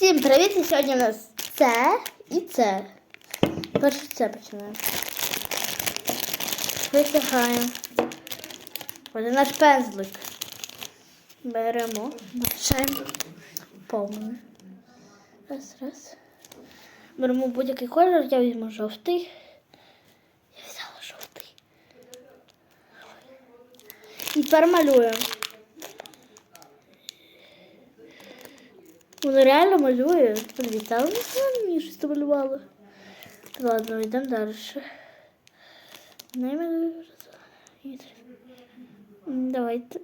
Всім привіт! І сьогодні у нас це і це. Перше це починаємо. Витягаємо. Ось наш пензлик. Беремо, мачаємо повним. Раз, раз. Беремо будь-який кольор, я візьму жовтий. Я взяла жовтий. І тепер малюємо. Воно реально малює. Подивіться, але мені щось намалювало. Ладно, йдемо далі. Не Давайте.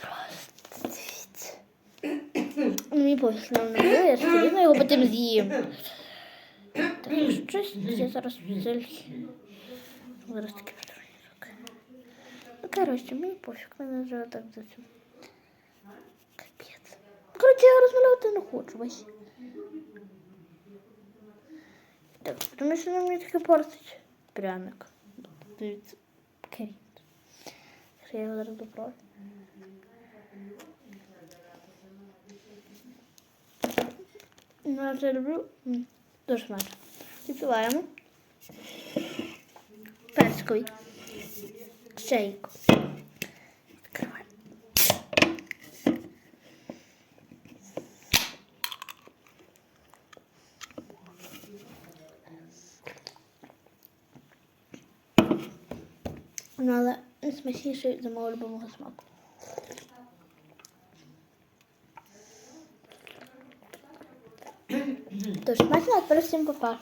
Просто дивіться. Мені пофіг нам малює, я все рівно його потім з'їм. Так, щось я зараз взагалі. Зараз руки. Ну, коротше, мені пофіг, мене вже так цим. Капець. Коротше, я весь. Так, тому що мені таке портить пряник. Дивіться. Я зараз доправлю. Ну, я це люблю. Дуже смачно. Відчуваємо. Персиковий. Шейк. Але смачніший за мого любимого смаку. Тож смачно, а тепер всім попав.